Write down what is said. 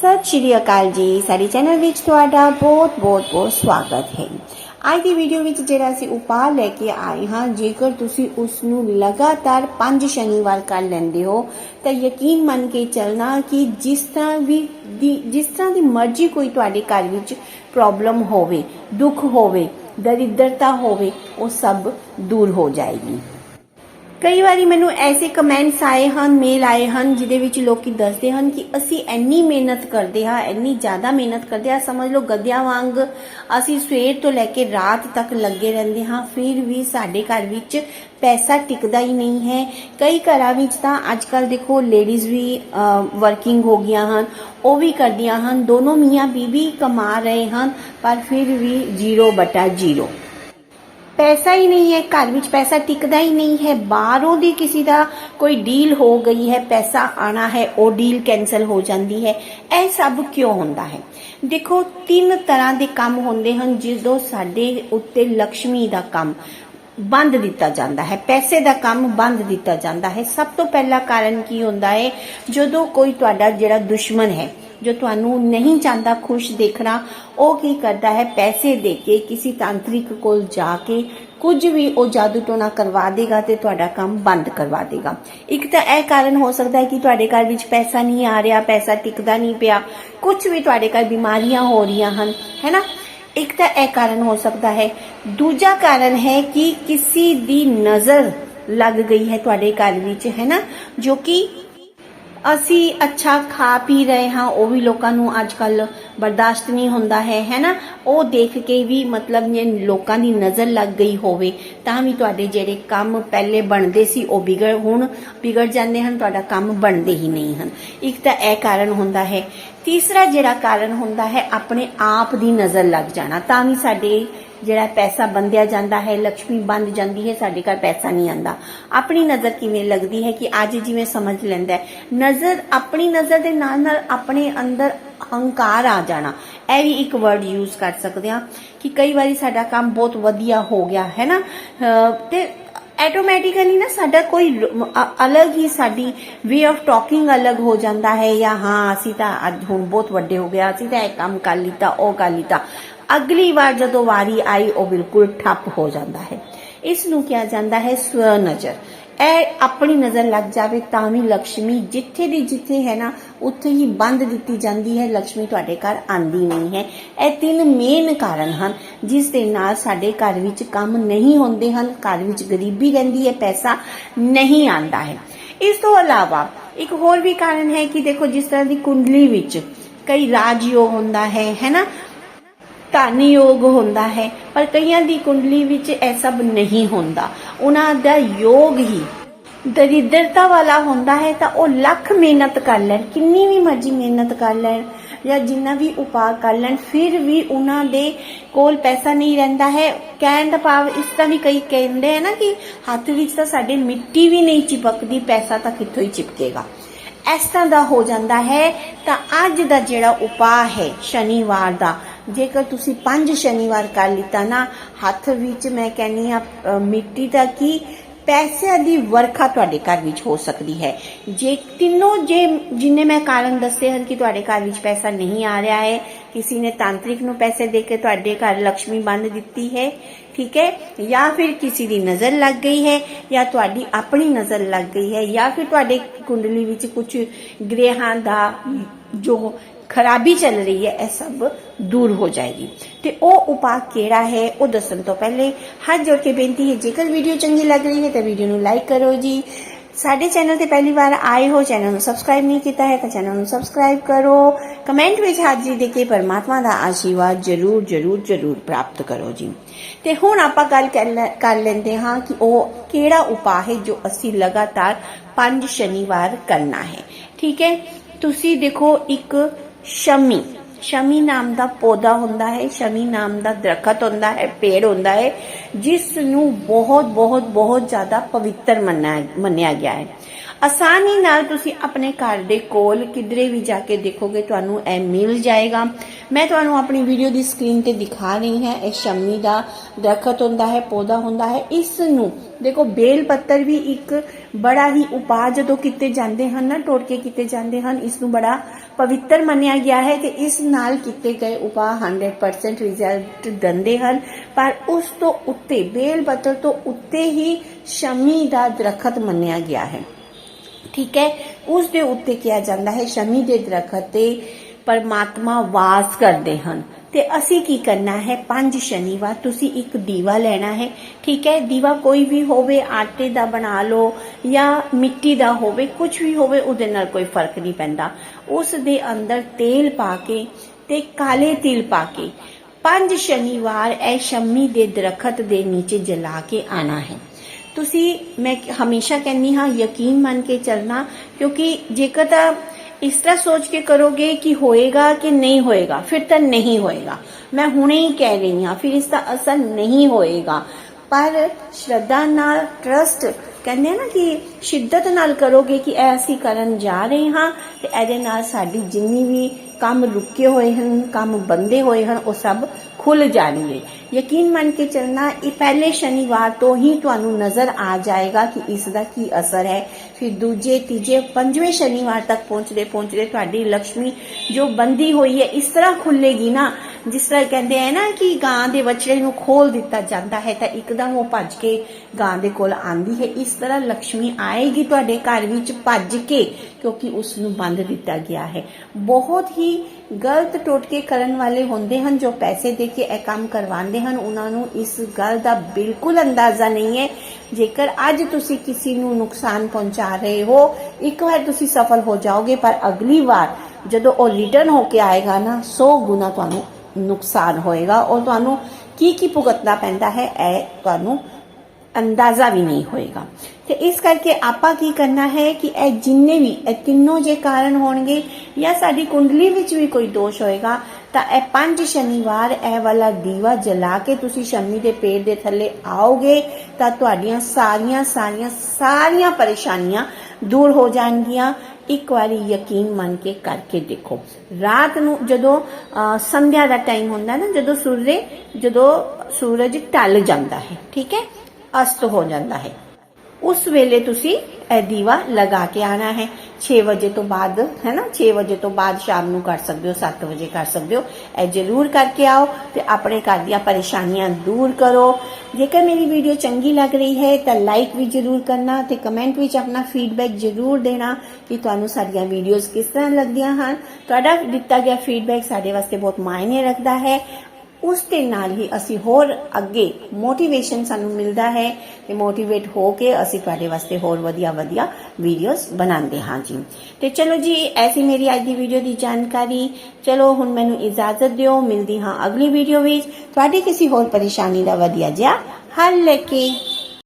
ਸਤਿ ਸ਼੍ਰੀ ਅਕਾਲ ਜੀ। ਸਾਡੇ ਚੈਨਲ ਵਿੱਚ ਤੁਹਾਡਾ ਬਹੁਤ ਬਹੁਤ ਬਹੁਤ ਸਵਾਗਤ ਹੈ। ਅੱਜ ਦੀ ਵੀਡੀਓ ਵਿੱਚ ਜਿਹੜਾ ਅਸੀਂ ਉਪਾਅ ਲੈ ਕੇ ਆਏ ਹਾਂ, ਜੇਕਰ ਤੁਸੀਂ ਉਸ ਨੂੰ ਲਗਾਤਾਰ 5 ਸ਼ਨੀਵਾਰ ਕਰ ਲੈਂਦੇ ਹੋ, ਤਾਂ ਯਕੀਨ ਮੰਨ ਕੇ ਚੱਲਣਾ ਕਿ ਜਿਸ ਤਰ੍ਹਾਂ ਵੀ ਦੀ, ਜਿਸ ਤਰ੍ਹਾਂ ਦੀ ਮਰਜ਼ੀ ਕੋਈ ਤੁਹਾਡੇ ਘਰ ਵਿੱਚ ਪ੍ਰੋਬਲਮ ਹੋਵੇ, ਦੁੱਖ ਹੋਵੇ, ਦਰਿਦਰਤਾ ਹੋਵੇ, ਉਹ ਸਭ ਦੂਰ ਹੋ ਜਾਏਗੀ। ਕਈ ਵਾਰੀ ਮੈਨੂੰ ਐਸੇ ਕਮੈਂਟਸ ਆਏ ਹਨ ਮੇਲ ਆਏ ਹਨ, ਜਿਹਦੇ ਵਿੱਚ ਲੋਕੀ ਦੱਸਦੇ ਹਨ ਕਿ ਅਸੀਂ ਇੰਨੀ ਮਿਹਨਤ ਕਰਦੇ ਹਾਂ, ਇੰਨੀ ਜ਼ਿਆਦਾ ਮਿਹਨਤ ਕਰਦੇ ਹਾਂ, ਸਮਝ ਲਓ ਗੱਦਿਆਂ ਵਾਂਗ ਅਸੀਂ ਸਵੇਰ ਤੋਂ ਲੈ ਕੇ ਰਾਤ ਤੱਕ ਲੱਗੇ ਰਹਿੰਦੇ ਹਾਂ, ਫਿਰ ਵੀ ਸਾਡੇ ਘਰ ਵਿੱਚ ਪੈਸਾ ਟਿਕਦਾ ਹੀ ਨਹੀਂ ਹੈ। ਕਈ ਘਰਾਂ ਵਿੱਚ ਤਾਂ ਅੱਜ ਕੱਲ ਦੇਖੋ ਲੇਡੀਜ਼ ਵੀ ਵਰਕਿੰਗ ਹੋ ਗਈਆਂ ਹਨ, ਉਹ ਵੀ ਕਰਦੀਆਂ ਹਨ, ਦੋਨੋਂ ਮੀਆਂ ਬੀਬੀ ਕਮਾ ਰਹੇ ਹਨ, ਪਰ ਫਿਰ ਵੀ 0 ਬਟਾ 0 ਪੈਸਾ ਹੀ ਨਹੀਂ ਹੈ, ਘਰ ਵਿੱਚ ਪੈਸਾ ਟਿਕਦਾ ਹੀ ਨਹੀਂ ਹੈ। ਬਾਹਰੋਂ ਦੀ ਕਿਸੇ ਦਾ ਕੋਈ ਡੀਲ ਹੋ ਗਈ ਹੈ, ਪੈਸਾ ਆਣਾ ਹੈ, ਉਹ ਡੀਲ ਕੈਨਸਲ ਹੋ ਜਾਂਦੀ ਹੈ। ਇਹ ਸਭ ਕਿਉਂ ਹੁੰਦਾ ਹੈ? ਦੇਖੋ, ਤਿੰਨ ਤਰ੍ਹਾਂ ਦੇ ਕੰਮ ਹੁੰਦੇ ਹਨ ਜਦੋਂ ਸਾਡੇ ਉੱਤੇ ਲక్ష్ਮੀ ਦਾ ਕੰਮ ਬੰਦ ਦਿੱਤਾ ਜਾਂਦਾ ਹੈ, ਪੈਸੇ ਦਾ ਕੰਮ ਬੰਦ ਦਿੱਤਾ ਜਾਂਦਾ ਹੈ। ਸਭ ਤੋਂ ਪਹਿਲਾ ਕਾਰਨ ਕੀ ਹੁੰਦਾ ਹੈ? ਜਦੋਂ ਕੋਈ ਤੁਹਾਡਾ ਜਿਹੜਾ ਦੁਸ਼ਮਣ ਹੈ ਜੋ ਤੁਹਾਨੂੰ ਨਹੀਂ ਚਾਹੁੰਦਾ ਖੁਸ਼ ਦੇਖਣਾ, ਉਹ ਕੀ ਕਰਦਾ ਹੈ? ਪੈਸੇ ਦੇ ਕੇ ਕਿਸੇ ਤਾਂਤਰਿਕ ਕੋਲ ਜਾ ਕੇ ਕੁਝ ਵੀ ਉਹ ਜਾਦੂ ਟੋਣਾ ਕਰਵਾ ਦੇਗਾ ਤੇ ਤੁਹਾਡਾ ਕੰਮ ਬੰਦ ਕਰਵਾ ਦੇਗਾ। ਇੱਕ ਤਾਂ ਇਹ ਕਾਰਨ ਹੋ ਸਕਦਾ ਹੈ ਕਿ ਤੁਹਾਡੇ ਘਰ ਵਿੱਚ ਪੈਸਾ ਨਹੀਂ ਆ ਰਿਹਾ, ਪੈਸਾ ਟਿਕਦਾ ਨਹੀਂ ਪਿਆ, ਕੁਝ ਵੀ ਤੁਹਾਡੇ ਘਰ ਬਿਮਾਰੀਆਂ ਹੋ ਰਹੀਆਂ ਹਨ ਹੈਨਾ ਇੱਕ ਤਾਂ ਇਹ ਕਾਰਨ ਹੋ ਸਕਦਾ ਹੈ। ਦੂਜਾ ਕਾਰਨ ਹੈ ਕਿ ਕਿਸੇ ਦੀ ਨਜ਼ਰ ਲੱਗ ਗਈ ਹੈ ਤੁਹਾਡੇ ਘਰ ਵਿੱਚ ਹੈਨਾ ਜੋ ਕਿ ਅਸੀਂ ਅੱਛਾ ਖਾ ਪੀ ਰਹੇ ਹਾਂ ਉਹ ਵੀ ਲੋਕਾਂ ਨੂੰ ਅੱਜ ਕੱਲ ਬਰਦਾਸ਼ਤ ਨਹੀਂ ਹੁੰਦਾ ਹੈ, ਹੈਨਾ? ਉਹ ਦੇਖ ਕੇ ਵੀ ਮਤਲਬ ਜੇ ਲੋਕਾਂ ਦੀ ਨਜ਼ਰ ਲੱਗ ਗਈ ਹੋਵੇ, ਤਾਂ ਵੀ ਤੁਹਾਡੇ ਜਿਹੜੇ ਕੰਮ ਪਹਿਲੇ ਬਣਦੇ ਸੀ, ਉਹ ਵਿਗੜ ਹੁਣ ਵਿਗੜ ਜਾਂਦੇ ਹਨ, ਤੁਹਾਡਾ ਕੰਮ ਬਣਦੇ ਹੀ ਨਹੀਂ ਹਨ। ਇੱਕ ਤਾਂ ਇਹ ਕਾਰਨ ਹੁੰਦਾ ਹੈ। ਤੀਸਰਾ ਜਿਹੜਾ ਕਾਰਨ ਹੁੰਦਾ ਹੈ, ਆਪਣੇ ਆਪ ਦੀ ਨਜ਼ਰ ਲੱਗ ਜਾਣਾ। ਤਾਂ ਵੀ ਸਾਡੇ ਜਿਹੜਾ ਪੈਸਾ ਬੰਦਿਆ ਜਾਂਦਾ ਹੈ ਲక్ష్ਮੀ ਬੰਦ ਜਾਂਦੀ ਹੈ, ਸਾਡੇ ਘਰ ਪੈਸਾ ਨਹੀਂ ਆਂਦਾ ਆਪਣੀ ਨਜ਼ਰ ਕਿਵੇਂ ਲੱਗਦੀ ਹੈ ਕਿ ਅੱਜ ਜਿਵੇਂ ਸਮਝ ਲੈਂਦਾ ਹੈ। ਨਜ਼ਰ, ਆਪਣੀ ਨਜ਼ਰ ਦੇ ਨਾਲ ਨਾਲ ਆਪਣੇ ਅੰਦਰ ਹੰਕਾਰ ਆ ਜਾਣਾ। ਇਹ ਵੀ ਇੱਕ ਵਰਡ ਯੂਜ਼ ਕਰ ਸਕਦੇ ਹਾਂ ਕਿ ਕਈ ਵਾਰੀ ਸਾਡਾ ਕੰਮ ਬਹੁਤ ਵਧੀਆ ਹੋ ਗਿਆ, ਹੈ ਨਾ? ਤੇ ਆਟੋਮੈਟਿਕਲੀ ਨਾ ਸਾਡਾ ਕੋਈ ਅਲੱਗ ਹੀ ਸਾਡੀ ਵੇ ਆਫ ਟਾਕਿੰਗ ਅਲੱਗ ਹੋ ਜਾਂਦਾ ਹੈ ਜਾਂ ਹਾਂ, ਅਸੀਂ ਤਾਂ ਅੱਜ ਹੁਣ ਬਹੁਤ ਵੱਡੇ ਹੋ ਗਿਆ ਅਸੀਂ ਤਾਂ ਇਹ ਕੰਮ ਕਰ ਲਿੱਤਾ, ਉਹ ਕਰ ਲਿੱਤਾ। ਅਗਲੀ ਵਾਰ ਜਦੋਂ ਵਾਰੀ ਆਈ, ਉਹ ਬਿਲਕੁਲ ਠੱਪ ਹੋ ਜਾਂਦਾ ਹੈ। ਇਸ ਨੂੰ ਕਿਹਾ ਜਾਂਦਾ ਹੈ ਸਵ ਨਜ਼ਰ ਇਹ ਆਪਣੀ ਨਜ਼ਰ ਲੱਗ ਜਾਵੇ ਤਾਂ ਵੀ ਲక్ష్ਮੀ ਜਿੱਥੇ ਦੀ ਜਿੱਥੇ ਹੈ ਨਾ, ਉੱਥੇ ਹੀ ਬੰਦ ਦਿੱਤੀ ਜਾਂਦੀ ਹੈ। ਲక్ష్ਮੀ ਤੁਹਾਡੇ ਘਰ ਆਂਦੀ ਨਹੀਂ ਹੈ। ਇਹ ਤਿੰਨ ਮੇਨ ਕਾਰਨ ਹਨ, ਜਿਸ ਦੇ ਨਾਲ ਸਾਡੇ ਘਰ ਵਿੱਚ ਕੰਮ ਨਹੀਂ ਹੁੰਦੇ ਹਨ। ਘਰ ਵਿੱਚ ਗਰੀਬੀ ਰਹਿੰਦੀ ਹੈ, ਪੈਸਾ ਨਹੀਂ ਆਂਦਾ ਹੈ। ਇਸ ਤੋਂ ਇਲਾਵਾ ਇੱਕ ਹੋਰ ਵੀ ਕਾਰਨ ਹੈ ਕਿ ਦੇਖੋ, ਜਿਸ ਤਰ੍ਹਾਂ ਦੀ ਕੁੰਡਲੀ ਵਿੱਚ ਕਈ ਰਾਜਯੋਗ ਹੁੰਦਾ ਹੈ ਹੈਨਾ ਧਨ ਯੋਗ ਹੁੰਦਾ ਹੈ, ਪਰ ਕਈਆਂ ਦੀ ਕੁੰਡਲੀ ਵਿੱਚ ਇਹ ਸਭ ਨਹੀਂ ਹੁੰਦਾ। ਉਹਨਾਂ ਦਾ ਯੋਗ ਹੀ ਦਰਿਦਰਤਾ ਵਾਲਾ ਹੁੰਦਾ ਹੈ, ਤਾਂ ਉਹ ਲੱਖ ਮਿਹਨਤ ਕਰ ਲੈਣ, ਕਿੰਨੀ ਵੀ ਮਰਜ਼ੀ ਮਿਹਨਤ ਕਰ ਲੈਣ, ਜਾਂ ਜਿੰਨਾ ਵੀ ਉਪਾਅ ਕਰ ਲੈਣ, ਫਿਰ ਵੀ ਉਹਨਾਂ ਦੇ ਕੋਲ ਪੈਸਾ ਨਹੀਂ ਰਹਿੰਦਾ ਹੈ। ਕਹਿਣ ਦਾ ਭਾਵ ਇਸ ਤਰ੍ਹਾਂ ਵੀ ਕਈ ਕਹਿੰਦੇ ਆ ਨਾ ਕਿ ਹੱਥ ਵਿੱਚ ਤਾਂ ਸਾਡੇ ਮਿੱਟੀ ਵੀ ਨਹੀਂ ਚਿਪਕਦੀ, ਪੈਸਾ ਤਾਂ ਕਿੱਥੋਂ ਹੀ ਚਿਪਕੇਗਾ। ਇਸ ਤਰ੍ਹਾਂ ਦਾ ਹੋ ਜਾਂਦਾ ਹੈ, ਤਾਂ ਅੱਜ ਦਾ ਜਿਹੜਾ ਉਪਾਅ ਹੈ ਸ਼ਨੀਵਾਰ ਦਾ ਜੇਕਰ ਤੁਸੀਂ ਪੰਜ ਸ਼ਨੀਵਾਰ ਕਰ ਲਿੱਤਾ ਨਾ, ਹੱਥ ਵਿੱਚ ਮੈਂ ਕਹਿੰਨੀ ਆ ਮਿੱਟੀ ਦਾ ਕੀ? ਪੈਸਿਆਂ ਦੀ ਵਰਖਾ ਤੁਹਾਡੇ ਘਰ ਵਿੱਚ ਹੋ ਸਕਦੀ ਹੈ। ਜੇ ਤਿੰਨੋਂ ਜੇ ਜਿੰਨੇ ਮੈਂ ਕਾਰਨ ਦੱਸੇ ਹਨ ਕਿ ਤੁਹਾਡੇ ਘਰ ਵਿੱਚ ਪੈਸਾ ਨਹੀਂ ਆ ਰਿਹਾ ਹੈ, ਕਿਸੇ ਨੇ ਤਾਂਤਰਿਕ ਨੂੰ ਪੈਸੇ ਦੇ ਕੇ ਤੁਹਾਡੇ ਘਰ ਲక్ష్ਮੀ ਬੰਦ ਦਿੱਤੀ ਹੈ, ਠੀਕ ਹੈ? ਜਾਂ ਫਿਰ ਕਿਸੇ ਦੀ ਨਜ਼ਰ ਲੱਗ ਗਈ ਹੈ, ਜਾਂ ਤੁਹਾਡੀ ਆਪਣੀ ਨਜ਼ਰ ਲੱਗ ਗਈ ਹੈ, ਜਾਂ ਫਿਰ ਤੁਹਾਡੇ ਕੁੰਡਲੀ ਵਿੱਚ ਕੁਝ ਗ੍ਰਹਿਾਂ ਦਾ ਜੋ ਖਰਾਬੀ ਚੱਲ ਰਹੀ ਹੈ, ਇਹ ਸਭ ਦੂਰ ਹੋ ਜਾਏਗੀ। ਤੇ ਉਹ ਉਪਾਅ ਕਿਹੜਾ ਹੈ, ਉਹ ਦੱਸਣ ਤੋਂ ਪਹਿਲੇ ਹੱਥ ਜੋੜ ਕੇ ਬੇਨਤੀ ਹੈ, ਜੇਕਰ ਵੀਡੀਓ ਚੰਗੀ ਲੱਗ ਰਹੀ ਹੈ, ਤਾਂ ਵੀਡੀਓ ਨੂੰ ਲਾਈਕ ਕਰੋ ਜੀ। ਸਾਡੇ ਚੈਨਲ ਤੇ ਪਹਿਲੀ ਵਾਰ ਆਏ ਹੋ, ਚੈਨਲ ਨੂੰ ਸਬਸਕ੍ਰਾਈਬ ਨਹੀਂ ਕੀਤਾ ਹੈ, ਤਾਂ ਚੈਨਲ ਨੂੰ ਸਬਸਕ੍ਰਾਈਬ ਕਰੋ। ਕਮੈਂਟ ਵਿੱਚ ਹਾਜ਼ਰੀ ਦੇ ਕੇ ਪਰਮਾਤਮਾ ਦਾ ਆਸ਼ੀਰਵਾਦ ਜਰੂਰ ਜਰੂਰ ਜਰੂਰ ਪ੍ਰਾਪਤ ਕਰੋ ਜੀ। ਤੇ ਹੁਣ ਆਪਾਂ ਗੱਲ ਕਰ ਲੈ- ਕਰ ਲੈਂਦੇ ਹਾਂ ਕਿ ਉਹ ਕਿਹੜਾ ਉਪਾਅ ਹੈ, ਜੋ ਅਸੀਂ ਲਗਾਤਾਰ ਪੰਜ ਸ਼ਨੀਵਾਰ ਕਰਨਾ ਹੈ। ਠੀਕ ਹੈ? ਤੁਸੀਂ ਦੇਖੋ, ਇੱਕ ਸ਼ਮੀ। ਸ਼ਮੀ ਨਾਮ ਦਾ ਪੌਦਾ ਹੁੰਦਾ ਹੈ, ਸ਼ਮੀ ਨਾਮ ਦਾ ਦਰਖਤ ਹੁੰਦਾ ਹੈ, ਪੇੜ ਹੁੰਦਾ ਹੈ, ਜਿਸ ਨੂੰ ਬਹੁਤ ਬਹੁਤ ਬਹੁਤ ਜ਼ਿਆਦਾ ਪਵਿੱਤਰ ਮੰਨਿਆ ਮੰਨਿਆ ਗਿਆ ਹੈ। ਆਸਾਨੀ ਨਾਲ ਤੁਸੀਂ ਆਪਣੇ ਘਰ ਦੇ ਕੋਲ ਕਿਧਰੇ ਵੀ ਜਾ ਕੇ ਦੇਖੋਗੇ, ਤੁਹਾਨੂੰ ਇਹ ਮਿਲ ਜਾਏਗਾ। ਮੈਂ ਤੁਹਾਨੂੰ ਆਪਣੀ ਵੀਡੀਓ ਦੀ ਸਕਰੀਨ ਤੇ ਦਿਖਾ ਰਹੀ ਹਾਂ। ਇਹ ਸ਼ਮੀ ਦਾ ਦਰਖਤ ਹੁੰਦਾ ਹੈ, ਪੌਦਾ ਹੁੰਦਾ ਹੈ। ਇਸ ਨੂੰ ਦੇਖੋ, ਬੇਲ ਪੱਤਰ ਵੀ ਇੱਕ ਬੜਾ ਹੀ ਉਪਾਅ ਜਦੋਂ ਕੀਤੇ ਜਾਂਦੇ ਹਨ ਨਾ ਟੋੜ ਕੇ ਕੀਤੇ ਜਾਂਦੇ ਹਨ, ਇਸ ਨੂੰ ਬੜਾ ਪਵਿੱਤਰ ਮੰਨਿਆ ਗਿਆ ਹੈ ਤੇ ਇਸ ਨਾਲ ਕੀਤੇ ਗਏ ਉਪਾਅ 100% ਰਿਜ਼ਲਟ ਦਿੰਦੇ ਹਨ। ਪਰ ਉਸ ਤੋਂ ਉੱਤੇ, ਬੇਲ ਪੱਤਰ ਤੋਂ ਉੱਤੇ ਹੀ ਸ਼ਮੀ ਦਾ ਦਰਖਤ ਮੰਨਿਆ ਗਿਆ ਹੈ। ਠੀਕ ਹੈ? ਉਸ ਦੇ ਉੱਤੇ ਕਿਹਾ ਜਾਂਦਾ ਹੈ, ਸ਼ਮੀ ਦੇ ਦਰਖਤ ਤੇ ਪਰਮਾਤਮਾ ਵਾਸ ਕਰਦੇ ਹਨ। ਤੇ ਅਸੀਂ ਕੀ ਕਰਨਾ ਹੈ? ਪੰਜ ਸ਼ਨੀਵਾਰ ਤੁਸੀਂ ਇੱਕ ਦੀਵਾ ਲੈਣਾ ਹੈ, ਠੀਕ ਹੈ? ਦੀਵਾ ਕੋਈ ਵੀ ਹੋਵੇ, ਆਟੇ ਦਾ ਬਣਾ ਲਓ ਜਾਂ ਮਿੱਟੀ ਦਾ ਹੋਵੇ ਕੁਝ ਵੀ ਹੋਵੇ, ਉਹਦੇ ਨਾਲ ਕੋਈ ਫ਼ਰਕ ਨਹੀਂ ਪੈਂਦਾ। ਉਸ ਦੇ ਅੰਦਰ ਤੇਲ ਪਾ ਕੇ ਤੇ ਕਾਲੇ ਤਿਲ ਪਾ ਕੇ ਪੰਜ ਸ਼ਨੀਵਾਰ ਇਹ ਸ਼ਮੀ ਦੇ ਦਰਖਤ ਦੇ ਨੀਚੇ ਜਲਾ ਕੇ ਆਣਾ ਹੈ। ਤੁਸੀਂ, ਮੈਂ ਹਮੇਸ਼ਾ ਕਹਿੰਨੀ ਹਾਂ, ਯਕੀਨ ਮੰਨ ਕੇ ਚੱਲਣਾ, ਕਿਉਂਕਿ ਜੇਕਰ ਤਾਂ ਇਸ ਤਰ੍ਹਾਂ ਸੋਚ ਕੇ ਕਰੋਗੇ ਕਿ ਹੋਏਗਾ ਕਿ ਨਹੀਂ ਹੋਏਗਾ, ਫਿਰ ਤਾਂ ਨਹੀਂ ਹੋਏਗਾ। ਮੈਂ ਹੁਣੇ ਹੀ ਕਹਿ ਰਹੀ ਹਾਂ, ਫਿਰ ਇਸ ਦਾ ਅਸਰ ਨਹੀਂ ਹੋਏਗਾ। ਪਰ ਸ਼ਰਧਾ ਨਾਲ ਟਰਸਟ ਕਹਿੰਦੇ ਨਾ ਕਿ ਸ਼ਿੱਦਤ ਨਾਲ ਕਰੋਗੇ ਕਿ ਇਹ ਅਸੀਂ ਕਰਨ ਜਾ ਰਹੇ ਹਾਂ, ਤੇ ਇਹਦੇ ਨਾਲ ਸਾਡੀ ਜਿੰਨੀ ਵੀ ਕੰਮ ਰੁਕੇ ਹੋਏ ਹਨ, ਕੰਮ ਬੰਦੇ ਹੋਏ ਹਨ, ਉਹ ਸਭ ਖੁੱਲ ਜਾਣਗੇ। ਯਕੀਨ ਮੰਨ ਕੇ ਚੱਲਣਾ, ਇਹ ਪਹਿਲੇ ਸ਼ਨੀਵਾਰ ਤੋਂ ਹੀ ਤੁਹਾਨੂੰ ਨਜ਼ਰ ਆ ਜਾਏਗਾ ਕਿ ਇਸ ਦਾ ਕੀ ਅਸਰ ਹੈ। ਫਿਰ ਦੂਜੇ, ਤੀਜੇ, ਪੰਜਵੇਂ ਸ਼ਨੀਵਾਰ ਤੱਕ ਪਹੁੰਚਦੇ ਪਹੁੰਚਦੇ ਤੁਹਾਡੀ ਲక్ష్ਮੀ ਜੋ ਬੰਦੀ ਹੋਈ ਹੈ, ਇਸ ਤਰ੍ਹਾਂ ਖੁੱਲੇਗੀ ਨਾ। ਜਿਸ ਤਰ੍ਹਾਂ ਕਹਿੰਦੇ ਆ ਨਾ ਕਿ ਗਾਂ ਦੇ ਬੱਚੜੇ ਨੂੰ ਖੋਲ ਦਿੱਤਾ ਜਾਂਦਾ ਹੈ, ਤਾਂ ਇੱਕਦਮ ਉਹ ਭੱਜ ਕੇ ਗਾਂ ਦੇ ਕੋਲ ਆਂਦੀ ਹੈ। ਇਸ ਤਰ੍ਹਾਂ ਲక్ష్ਮੀ ਆਏਗੀ ਤੁਹਾਡੇ ਘਰ ਵਿੱਚ ਭੱਜ ਕੇ, ਕਿਉਂਕਿ ਉਸ ਨੂੰ ਬੰਦ ਦਿੱਤਾ ਗਿਆ ਹੈ। ਬਹੁਤ ਹੀ ਗਲਤ ਟੋਟਕੇ ਕਰਨ ਵਾਲੇ ਹੁੰਦੇ ਹਨ ਜੋ ਪੈਸੇ ਦੇ ਕੇ ਇਹ ਕੰਮ ਕਰਵਾਉਂਦੇ ਹਨ। ਉਹਨਾਂ ਨੂੰ ਇਸ ਗੱਲ ਦਾ ਬਿਲਕੁਲ ਅੰਦਾਜ਼ਾ ਨਹੀਂ ਹੈ। ਜੇਕਰ ਅੱਜ ਤੁਸੀਂ ਕਿਸੇ ਨੂੰ ਨੁਕਸਾਨ ਪਹੁੰਚਾ ਰਹੇ ਹੋ, ਇੱਕ ਵਾਰ ਤੁਸੀਂ ਸਫਲ ਹੋ ਜਾਓਗੇ, ਪਰ ਅਗਲੀ ਵਾਰ ਜਦੋਂ ਉਹ ਰਿਟਰਨ ਹੋ ਕੇ ਆਏਗਾ ਨਾ 100 ਗੁਣਾ ਤੁਹਾਨੂੰ ਨੁਕਸਾਨ ਹੋਏਗਾ ਔਰ ਤੁਹਾਨੂੰ ਕੀ ਕੀ ਭੁਗਤਣਾ ਪੈਂਦਾ ਹੈ, ਇਹ ਤੁਹਾਨੂੰ ਅੰਦਾਜ਼ਾ ਵੀ ਨਹੀਂ ਹੋਏਗਾ। ਤੇ ਇਸ ਕਰਕੇ ਆਪਾਂ ਕੀ ਕਰਨਾ ਹੈ ਕਿ ਇਹ ਜਿੰਨੇ ਵੀ, ਇਹ ਤਿੰਨੋਂ ਜੇ ਕਾਰਨ ਹੋਣਗੇ ਜਾਂ ਸਾਡੀ ਕੁੰਡਲੀ ਵਿੱਚ ਵੀ ਕੋਈ ਦੋਸ਼ ਹੋਏਗਾ, ਤਾਂ ਇਹ ਪੰਜ ਸ਼ਨੀਵਾਰ ਇਹ ਵਾਲਾ ਦੀਵਾ ਜਲਾ ਕੇ ਤੁਸੀਂ ਸ਼ਮੀ ਦੇ ਪੇੜ ਦੇ ਥੱਲੇ ਆਓਗੇ, ਤਾਂ ਤੁਹਾਡੀਆਂ ਸਾਰੀਆਂ ਸਾਰੀਆਂ ਸਾਰੀਆਂ ਪਰੇਸ਼ਾਨੀਆਂ ਦੂਰ ਹੋ ਜਾਣਗੀਆਂ। ਇੱਕ ਵਾਰੀ ਯਕੀਨ ਮੰਨ ਕੇ ਕਰਕੇ ਦੇਖੋ। ਰਾਤ ਨੂੰ ਜਦੋਂ ਅਹ, ਸੰਧਿਆ ਦਾ ਟਾਈਮ ਹੁੰਦਾ ਨਾ ਜਦੋਂ ਸੂਰਜ ਜਦੋਂ ਸੂਰਜ ਢਲ ਜਾਂਦਾ ਹੈ ਠੀਕ ਹੈ? ਅਸਤ ਹੋ ਜਾਂਦਾ ਹੈ। ਉਸ ਵੇਲੇ ਤੁਸੀਂ ਇਹ ਦੀਵਾ ਲਗਾ ਕੇ ਆਣਾ ਹੈ। 6 ਵਜੇ ਤੋਂ ਬਾਅਦ ਹੈ ਨਾ 6 ਵਜੇ ਤੋਂ ਬਾਅਦ ਸ਼ਾਮ ਨੂੰ ਕਰ ਸਕਦੇ ਹੋ 7 ਵਜੇ ਕਰ ਸਕਦੇ ਹੋ। ਇਹ ਜ਼ਰੂਰ ਕਰਕੇ ਆਓ ਤੇ ਆਪਣੇ ਘਰ ਦੀਆਂ ਪਰੇਸ਼ਾਨੀਆਂ ਦੂਰ ਕਰੋ। ਜੇਕਰ ਮੇਰੀ ਵੀਡੀਓ ਚੰਗੀ ਲੱਗ ਰਹੀ ਹੈ, ਤਾਂ ਲਾਈਕ ਵੀ ਜ਼ਰੂਰ ਕਰਨਾ ਤੇ ਕਮੈਂਟ ਵਿੱਚ ਆਪਣਾ ਫੀਡਬੈਕ ਜ਼ਰੂਰ ਦੇਣਾ ਕਿ ਤੁਹਾਨੂੰ ਸਾਡੀਆਂ ਵੀਡੀਓਜ਼ ਕਿਸ ਤਰ੍ਹਾਂ ਲੱਗਦੀਆਂ ਹਨ। ਤੁਹਾਡਾ ਦਿੱਤਾ ਗਿਆ ਫੀਡਬੈਕ ਸਾਡੇ ਵਾਸਤੇ ਬਹੁਤ ਮਾਇਨੇ ਰੱਖਦਾ ਹੈ। ਉਸ ਦੇ ਨਾਲ ਹੀ ਅਸੀਂ ਹੋਰ ਅੱਗੇ ਮੋਟੀਵੇਸ਼ਨ ਸਾਨੂੰ ਮਿਲਦਾ ਹੈ ਤੇ ਮੋਟੀਵੇਟ ਹੋ ਕੇ ਅਸੀਂ ਤੁਹਾਡੇ ਵਾਸਤੇ ਹੋਰ ਵਧੀਆ ਵਧੀਆ ਵੀਡੀਓਜ਼ ਬਣਾਉਂਦੇ ਹਾਂ ਜੀ। ਤੇ ਚਲੋ ਜੀ, ਐਸੀ ਮੇਰੀ ਅੱਜ ਦੀ ਵੀਡੀਓ ਦੀ ਜਾਣਕਾਰੀ। ਚਲੋ, ਹੁਣ ਮੈਨੂੰ ਇਜਾਜ਼ਤ ਦਿਓ, ਮਿਲਦੀ ਹਾਂ ਅਗਲੀ ਵੀਡੀਓ ਵਿੱਚ। ਤੁਹਾਡੀ ਕਿਸੇ ਹੋਰ ਪਰੇਸ਼ਾਨੀ ਦਾ ਵਧੀਆ ਜਿਹਾ ਹੱਲ ਲੈ ਕੇ।